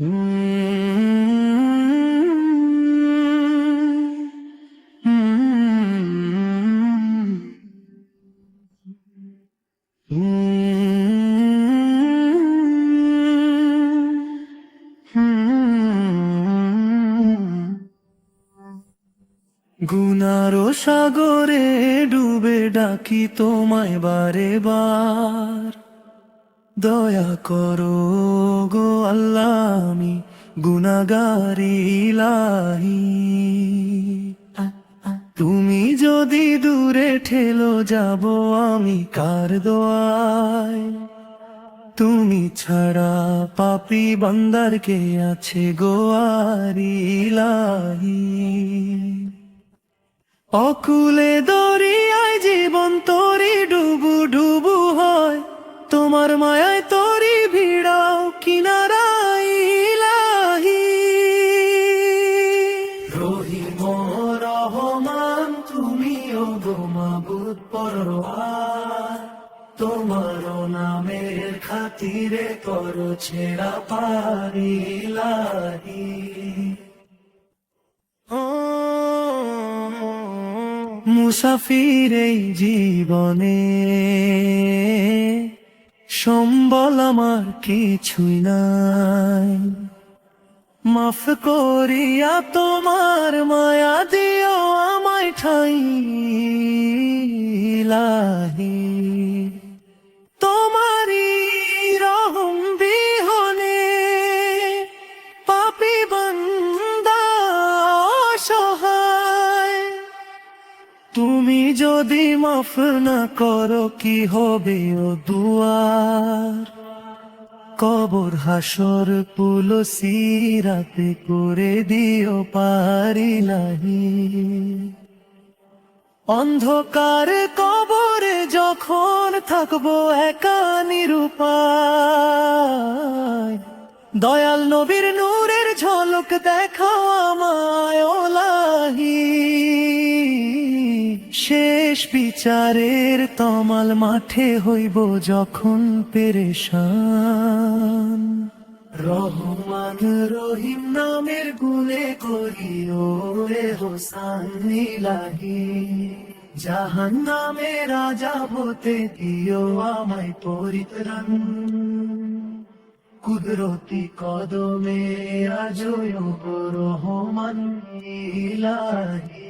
গুনারো সাগরে ডুবে ডাকি তোমায় বারে বার দয়া করো গো আল্লাহ ইলাহি। তুমি যদি দূরে ঠেলো, যাব আমি কার দোয়ায়? তুমি ছাড়া পাপি বান্দার কে আছে গোয়ারি ইলাহি? অকুলে দরিয়ায় জীবন তরি ডুবু ডুবু গো মাবুদ তোমার নামের খাতিরে করো ছেড়া পারি ইলাহি। মুসাফির এই জীবনে সম্বল আমার কিছুই নাই। মাফ করিয়া তোমার মায়া দিও আমায় ঠাই ইলাহি। তোমারি রহম বিহনে পাপি বন্দা অসহায়। তুমি যদি মাফ না করো, কি হবে ও দুয়ার? কবর হাসর পুল সিরাতে করে দিও পারি নাহি। অন্ধকার কবরে যখন থাকব একা নিরুপায়, দয়াল নবীর নূরের ঝলক দেখাও আমায়। শেষ বিচারের তমাল মাঠে হইব যখন পেরেশান। রহমান রহিম নামের গুণে করিও রে হোসান জাহান নামে রাজা হতে দিও আমায় পরিত্রাণ। কুদরতি কদমে আজয় রহমান ইলাহি।